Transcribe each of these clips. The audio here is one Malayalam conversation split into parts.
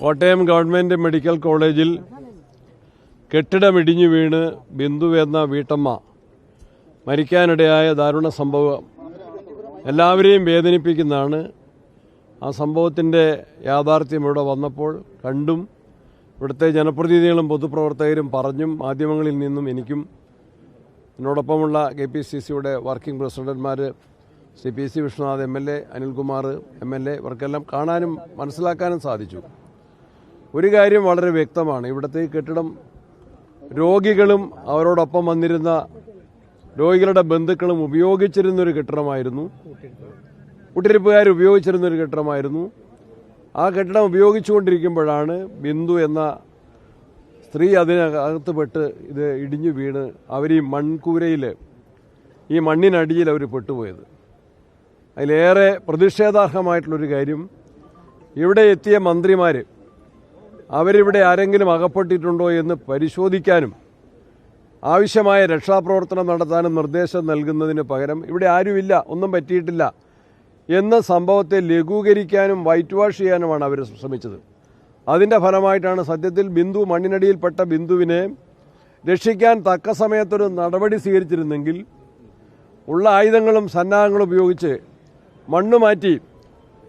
കോട്ടയം ഗവൺമെന്റ് മെഡിക്കൽ കോളേജിൽ കെട്ടിടമിടിഞ്ഞു വീണ് ബിന്ദു എന്ന വീട്ടമ്മ. മരിക്കാനിടയായ ദാരുണ സംഭവം എല്ലാവരെയും വേദനിപ്പിക്കുന്നതാണ്. ആ സംഭവത്തിന്റെ യാഥാർത്ഥ്യം ഇവിടെ വന്നപ്പോൾ കണ്ടും ഇവിടുത്തെ ജനപ്രതിനിധികളും പൊതുപ്രവർത്തകരും പറഞ്ഞും മാധ്യമങ്ങളിൽ നിന്നും എനിക്കും എന്നോടൊപ്പമുള്ള കെ പി സി സിയുടെ working പ്രസിഡന്റ്മാർ C P C Vishwanath M L A Anilkumar M L A ഇവർക്കെല്ലാം കാണാനും മനസ്സിലാക്കാനും സാധിച്ചു. ഒരു കാര്യം വളരെ വ്യക്തമാണ്. ഇവിടുത്തെ ഈ കെട്ടിടം രോഗികളും അവരോടൊപ്പം വന്നിരുന്ന രോഗികളുടെ ബന്ധുക്കളും ഉപയോഗിച്ചിരുന്നൊരു കെട്ടിടമായിരുന്നു. കുട്ടിരിപ്പുകാർ ഉപയോഗിച്ചിരുന്നൊരു കെട്ടിടമായിരുന്നു. ആ കെട്ടിടം ഉപയോഗിച്ചുകൊണ്ടിരിക്കുമ്പോഴാണ് ബിന്ദു എന്ന സ്ത്രീ അതിനകത്തുപെട്ട് ഇത് ഇടിഞ്ഞു വീണ് അവർ ഈ മൺകൂരയിൽ ഈ മണ്ണിനടിയിൽ അവർ പെട്ടുപോയത്. അതിലേറെ പ്രതിഷേധാർഹമായിട്ടുള്ളൊരു കാര്യം ഇവിടെ എത്തിയ മന്ത്രിമാർ അവരിവിടെ ആരെങ്കിലും അകപ്പെട്ടിട്ടുണ്ടോ എന്ന് പരിശോധിക്കാനും ആവശ്യമായ രക്ഷാപ്രവർത്തനം നടത്താനും നിർദ്ദേശം നൽകുന്നതിന് പകരം ഇവിടെ ആരുമില്ല ഒന്നും പറ്റിയിട്ടില്ല എന്ന സംഭവത്തെ ലഘൂകരിക്കാനും വൈറ്റ് വാഷ് ചെയ്യാനുമാണ് അവർ ശ്രമിച്ചത്. അതിന്റെ ഫലമായിട്ടാണ് സത്യത്തിൽ ബിന്ദു മണ്ണിനടിയിൽപ്പെട്ട ബിന്ദുവിനെ രക്ഷിക്കാൻ തക്ക സമയത്തൊരു നടപടി സ്വീകരിച്ചിരുന്നെങ്കിൽ ഉള്ള ആയുധങ്ങളും സന്നാഹങ്ങളും ഉപയോഗിച്ച് മണ്ണ് മാറ്റി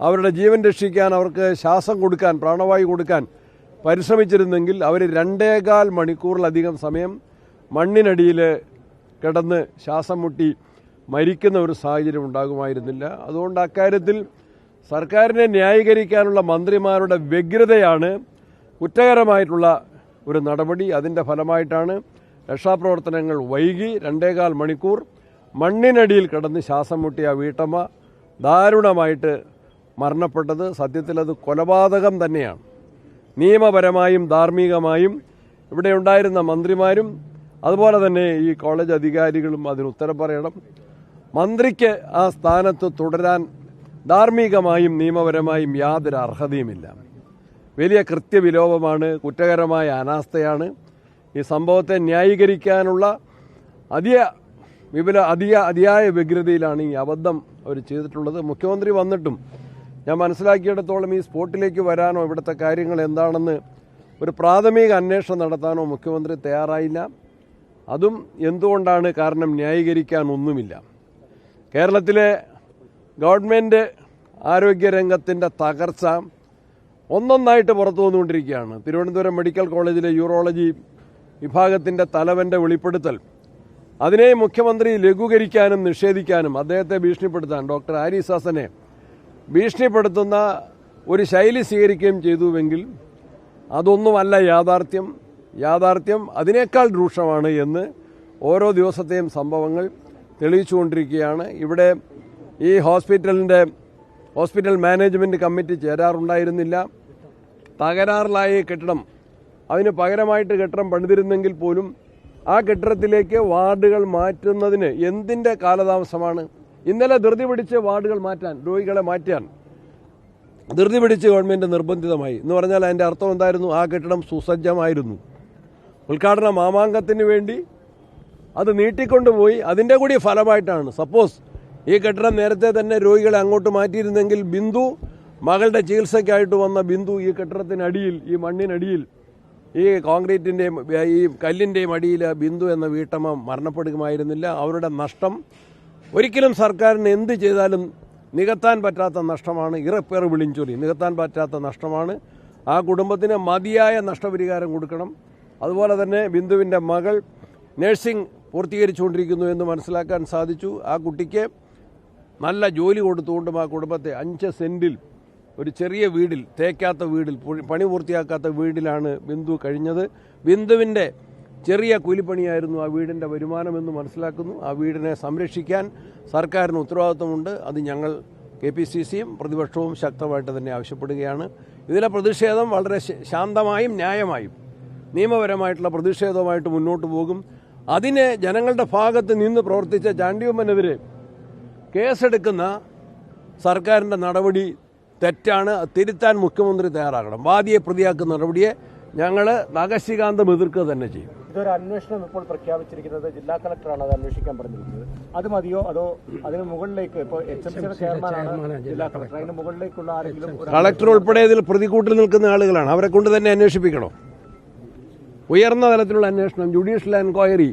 അവരുടെ ജീവൻ രക്ഷിക്കാൻ അവർക്ക് ശ്വാസം കൊടുക്കാൻ പ്രാണവായു കൊടുക്കാൻ പരിശ്രമിച്ചിരുന്നെങ്കിൽ അവർ രണ്ടേകാൽ മണിക്കൂറിലധികം സമയം മണ്ണിനടിയിൽ കിടന്ന് ശ്വാസം മുട്ടി മരിക്കുന്ന ഒരു സാഹചര്യം ഉണ്ടാകുമായിരുന്നില്ല. അതുകൊണ്ട് അക്കാര്യത്തിൽ സർക്കാരിനെ ന്യായീകരിക്കാനുള്ള മന്ത്രിമാരുടെ വ്യഗ്രതയാണ് കുറ്റകരമായിട്ടുള്ള ഒരു നടപടി. അതിന്റെ ഫലമായിട്ടാണ് രക്ഷാപ്രവർത്തനങ്ങൾ വൈകി രണ്ടേകാൽ മണിക്കൂർ മണ്ണിനടിയിൽ കിടന്ന് ശ്വാസം മുട്ടിയ വീട്ടമ്മ ദാരുണമായിട്ട് മരണപ്പെട്ടത്. സത്യത്തിൽ അത് കൊലപാതകം തന്നെയാണ്. നിയമപരമായും ധാർമ്മികമായും ഇവിടെ ഉണ്ടായിരുന്ന മന്ത്രിമാരും അതുപോലെ തന്നെ ഈ കോളേജ് അധികാരികളും അതിന് ഉത്തരം പറയണം. മന്ത്രിക്ക് ആ സ്ഥാനത്ത് തുടരാൻ ധാർമ്മികമായും നിയമപരമായും യാതൊരു അർഹതയുമില്ല. വലിയ കൃത്യവിലോപമാണ് കുറ്റകരമായ അനാസ്ഥയാണ്. ഈ സംഭവത്തെ ന്യായീകരിക്കാനുള്ള അതിയ വിപുല അതിയ അതിയായ വ്യഗ്രതയിലാണ് ഈ അബദ്ധം അവർ ചെയ്തിട്ടുള്ളത്. മുഖ്യമന്ത്രി വന്നിട്ടും ഞാൻ മനസ്സിലാക്കിയിടത്തോളം ഈ സ്പോട്ടിലേക്ക് വരാനോ ഇവിടുത്തെ കാര്യങ്ങൾ എന്താണെന്ന് ഒരു പ്രാഥമിക അന്വേഷണം നടത്താനോ മുഖ്യമന്ത്രി തയ്യാറായില്ല. അതും എന്തുകൊണ്ടാണ് കാരണം ന്യായീകരിക്കാൻ ഒന്നുമില്ല കേരളത്തിലെ ഗവൺമെന്റ് ആരോഗ്യരംഗത്തിന്റെ തകർച്ച ഒന്നൊന്നായിട്ട് പുറത്തു വന്നുകൊണ്ടിരിക്കുകയാണ്. തിരുവനന്തപുരം മെഡിക്കൽ കോളേജിലെ യൂറോളജി വിഭാഗത്തിന്റെ തലവന്റെ വെളിപ്പെടുത്തൽ. അതിനെ മുഖ്യമന്ത്രി ലഘൂകരിക്കാനും നിഷേധിക്കാനും അദ്ദേഹത്തെ ഭീഷണിപ്പെടുത്താൻ ഡോക്ടർ ആരിസാസനെ ഭീഷണിപ്പെടുത്തുന്ന ഒരു ശൈലി സ്വീകരിക്കുകയും ചെയ്തുവെങ്കിൽ അതൊന്നുമല്ല യാഥാർത്ഥ്യം. യാഥാർത്ഥ്യം അതിനേക്കാൾ രൂക്ഷമാണ് എന്ന് ഓരോ ദിവസത്തെയും സംഭവങ്ങൾ തെളിയിച്ചുകൊണ്ടിരിക്കുകയാണ്. ഇവിടെ ഈ ഹോസ്പിറ്റലിന്റെ ഹോസ്പിറ്റൽ മാനേജ്മെന്റ് കമ്മിറ്റി ചേരാറുണ്ടായിരുന്നില്ല. തകരാറിലായ കെട്ടിടം. അതിന് പകരമായിട്ട് കെട്ടിടം പണിതിരുന്നെങ്കിൽ പോലും ആ കെട്ടിടത്തിലേക്ക് വാർഡുകൾ മാറ്റുന്നതിന് എന്തിന്റെ കാലതാമസമാണ്? ഇന്നലെ ധൃതി പിടിച്ച് വാർഡുകൾ മാറ്റാൻ രോഗികളെ മാറ്റാൻ. ധൃതി പിടിച്ച് ഗവൺമെന്റ് നിർബന്ധിതമായി. എന്ന് പറഞ്ഞാൽ അതിന്റെ അർത്ഥം എന്തായിരുന്നു? ആ കെട്ടിടം സുസജ്ജമായിരുന്നു. ഉദ്ഘാടന മാമാങ്കത്തിന് വേണ്ടി അത് നീട്ടിക്കൊണ്ടുപോയി. അതിന്റെ കൂടി ഫലമായിട്ടാണ്. സപ്പോസ് ഈ കെട്ടിടം നേരത്തെ തന്നെ രോഗികളെ അങ്ങോട്ട് മാറ്റിയിരുന്നെങ്കിൽ ബിന്ദു മകളുടെ ചികിത്സയ്ക്കായിട്ട് വന്ന ബിന്ദു ഈ കെട്ടിടത്തിനടിയിൽ ഈ മണ്ണിനടിയിൽ ഈ കോൺക്രീറ്റിന്റെയും ഈ കല്ലിന്റെയും അടിയിൽ ബിന്ദു എന്ന വീട്ടമ്മ മരണപ്പെടുകയായിരുന്നില്ല അവരുടെ നഷ്ടം ഒരിക്കലും സർക്കാരിന് എന്ത് ചെയ്താലും നികത്താൻ പറ്റാത്ത നഷ്ടമാണ് ഇറപ്പേർ വിളിഞ്ചൊലി. നികത്താൻ പറ്റാത്ത നഷ്ടമാണ്. ആ കുടുംബത്തിന് മതിയായ നഷ്ടപരിഹാരം കൊടുക്കണം. അതുപോലെ തന്നെ ബിന്ദുവിന്റെ മകൾ നഴ്സിംഗ് പൂർത്തീകരിച്ചുകൊണ്ടിരിക്കുന്നു എന്ന് മനസ്സിലാക്കാൻ സാധിച്ചു. ആ കുട്ടിക്ക് നല്ല ജോലി കൊടുത്തുകൊണ്ടും ആ കുടുംബത്തെ അഞ്ച് സെന്റിൽ ഒരു ചെറിയ വീടിൽ തേക്കാത്ത വീടിൽ പണി പൂർത്തിയാക്കാത്ത വീടിലാണ് ബിന്ദു കഴിഞ്ഞത്. ബിന്ദുവിന്റെ ചെറിയ കൂലിപ്പണിയായിരുന്നു ആ വീടിന്റെ വരുമാനമെന്ന് മനസ്സിലാക്കുന്നു. ആ വീടിനെ സംരക്ഷിക്കാൻ സർക്കാരിന് ഉത്തരവാദിത്വമുണ്ട്. അത് ഞങ്ങൾ കെ പി സി സിയും പ്രതിപക്ഷവും ശക്തമായിട്ട് തന്നെ ആവശ്യപ്പെടുകയാണ്. ഇതിലെ പ്രതിഷേധം വളരെ ശാന്തമായും ന്യായമായും നിയമപരമായിട്ടുള്ള പ്രതിഷേധവുമായിട്ട് മുന്നോട്ട് പോകും. അതിനെ ജനങ്ങളുടെ ഭാഗത്ത് നിന്ന് പ്രവർത്തിച്ച ചാണ്ടിയമ്മനെതിരെ കേസെടുക്കുന്ന സർക്കാരിന്റെ നടപടി തെറ്റാണ്. തിരുത്താൻ മുഖ്യമന്ത്രി തയ്യാറാകണം. വാദിയെ പ്രതിയാക്കുന്ന നടപടിയെ ഞങ്ങൾ നഖശികാന്തം എതിർക്കുക തന്നെ ചെയ്യും. ഇതൊരു അന്വേഷണം ഇപ്പോൾ പ്രഖ്യാപിച്ചിരിക്കുന്നത് ജില്ലാ കളക്ടറാണ് അത് അന്വേഷിക്കാൻ പറഞ്ഞിരിക്കുന്നത്. അത് മതിയോ? അതോ അതിന് മുകളിലേക്ക് ഇപ്പോൾ എച്ച് എം സിയുടെ ചെയർമാനാണ് ജില്ലാ കളക്ടർ. അതിന് മുകളിലേക്കുള്ള ആരെങ്കിലും കളക്ടർ ഉൾപ്പെടെ ഇതിൽ പ്രതികൂട്ടിൽ നിൽക്കുന്ന ആളുകളാണ്. അവരെ കൊണ്ട് തന്നെ അന്വേഷിപ്പിക്കണോ? ഉയർന്ന തലത്തിലുള്ള അന്വേഷണം judicial enquiry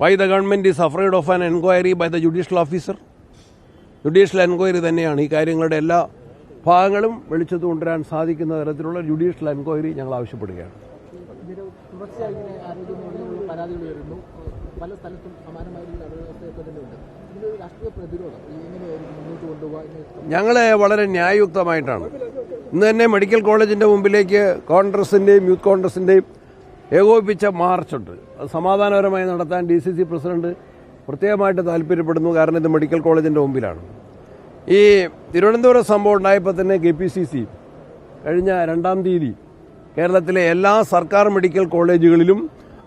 why the government is afraid of an enquiry by the judicial officer judicial enquiry തന്നെയാണ് ഈ കാര്യങ്ങളുടെ എല്ലാ ഭാഗങ്ങളും വെളിച്ചത്ത് കൊണ്ടുവരാൻ സാധിക്കുന്ന തരത്തിലുള്ള ജുഡീഷ്യൽ എൻക്വയറി ഞങ്ങൾ ആവശ്യപ്പെടുകയാണ്. പല സ്ഥലത്തും സമാനമായ ഞങ്ങൾ വളരെ ന്യായയുക്തമായിട്ടാണ്. ഇന്ന് തന്നെ മെഡിക്കൽ കോളേജിന്റെ മുമ്പിലേക്ക് കോൺഗ്രസിന്റെയും യൂത്ത് കോൺഗ്രസിന്റെയും ഏകോപിപ്പിച്ച മാർച്ചുണ്ട് അത് സമാധാനപരമായി നടത്താൻ ഡി സി സി പ്രസിഡന്റ് പ്രത്യേകമായിട്ട് താല്പര്യപ്പെടുന്നു. കാരണം ഇത് മെഡിക്കൽ കോളേജിന്റെ മുമ്പിലാണ്. ഈ തിരുവനന്തപുരം സംഭവം ഉണ്ടായപ്പോൾ തന്നെ കെ പി സി സി കഴിഞ്ഞ രണ്ടാം തീയതി കേരളത്തിലെ എല്ലാ സർക്കാർ മെഡിക്കൽ കോളേജുകളിലും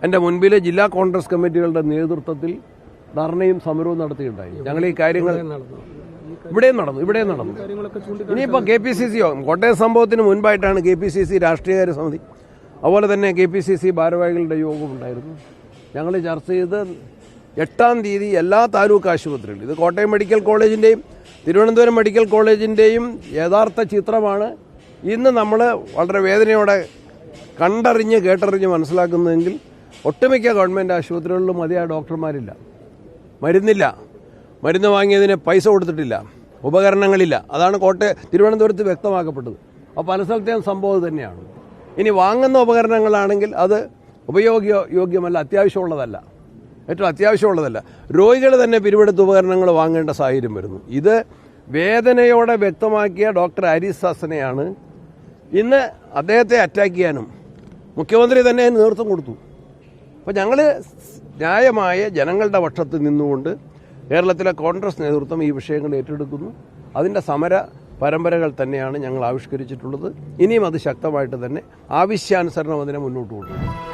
എന്റെ മുൻപിലെ ജില്ലാ കോൺഗ്രസ് കമ്മിറ്റികളുടെ നേതൃത്വത്തിൽ ധർണയും സമരവും നടത്തിയിട്ടുണ്ടായി. ഞങ്ങൾ ഈ കാര്യങ്ങൾ ഇവിടെയും നടന്നു. ഇവിടെയും നടന്നു ഇനിയിപ്പോൾ K P C C Kottayam സംഭവത്തിന് മുൻപായിട്ടാണ് കെ പി സി സി രാഷ്ട്രീയകാര്യ സമിതി. അതുപോലെ തന്നെ കെ പി സി സി ഭാരവാഹികളുടെ യോഗം ഉണ്ടായിരുന്നു. ഞങ്ങൾ ചർച്ച ചെയ്ത് എട്ടാം തീയതി എല്ലാ താലൂക്ക് ആശുപത്രികളും ഇത് കോട്ടയം മെഡിക്കൽ കോളേജിന്റെയും തിരുവനന്തപുരം മെഡിക്കൽ കോളേജിന്റെയും യഥാർത്ഥ ചിത്രമാണ്. ഇന്ന് നമ്മൾ വളരെ വേദനയോടെ കണ്ടറിഞ്ഞ് കേട്ടറിഞ്ഞ് മനസ്സിലാക്കുന്നതെങ്കിൽ ഒട്ടുമിക്ക ഗവൺമെന്റ് ആശുപത്രികളിലും മതിയായ ഡോക്ടർമാരില്ല. മരുന്നില്ല. മരുന്ന് വാങ്ങിയതിന് പൈസ കൊടുത്തിട്ടില്ല. ഉപകരണങ്ങളില്ല. അതാണ് കോട്ടയം തിരുവനന്തപുരത്ത് വ്യക്തമാക്കപ്പെട്ടത്. അപ്പോൾ പല സ്ഥലത്തെയും സംഭവം തന്നെയാണ്. ഇനി വാങ്ങുന്ന ഉപകരണങ്ങളാണെങ്കിൽ അത് ഉപയോഗ യോഗ്യമല്ല. അത്യാവശ്യമുള്ളതല്ല. ഏറ്റവും അത്യാവശ്യമുള്ളതല്ല. രോഗികൾ തന്നെ പിരിവെടുത്ത് ഉപകരണങ്ങൾ വാങ്ങേണ്ട സാഹചര്യം വരുന്നു. ഇത് വേദനയോടെ വ്യക്തമാക്കിയ ഡോക്ടർ ഹരീസ് ഹസനെയാണ് ഇന്ന് അദ്ദേഹത്തെ അറ്റാക്ക് ചെയ്യാനും മുഖ്യമന്ത്രി തന്നെ നേതൃത്വം കൊടുത്തു. അപ്പോൾ ഞങ്ങൾ ന്യായമായ ജനങ്ങളുടെ പക്ഷത്ത് നിന്നുകൊണ്ട് കേരളത്തിലെ കോൺഗ്രസ് നേതൃത്വം ഈ വിഷയങ്ങൾ ഏറ്റെടുക്കുന്നു. അതിന്റെ സമര പരമ്പരകൾ തന്നെയാണ് ഞങ്ങൾ ആവിഷ്കരിച്ചിട്ടുള്ളത്. ഇനിയും അത് ശക്തമായിട്ട് തന്നെ ആവശ്യാനുസരണം അതിനെ മുന്നോട്ട് കൊണ്ടുപോകും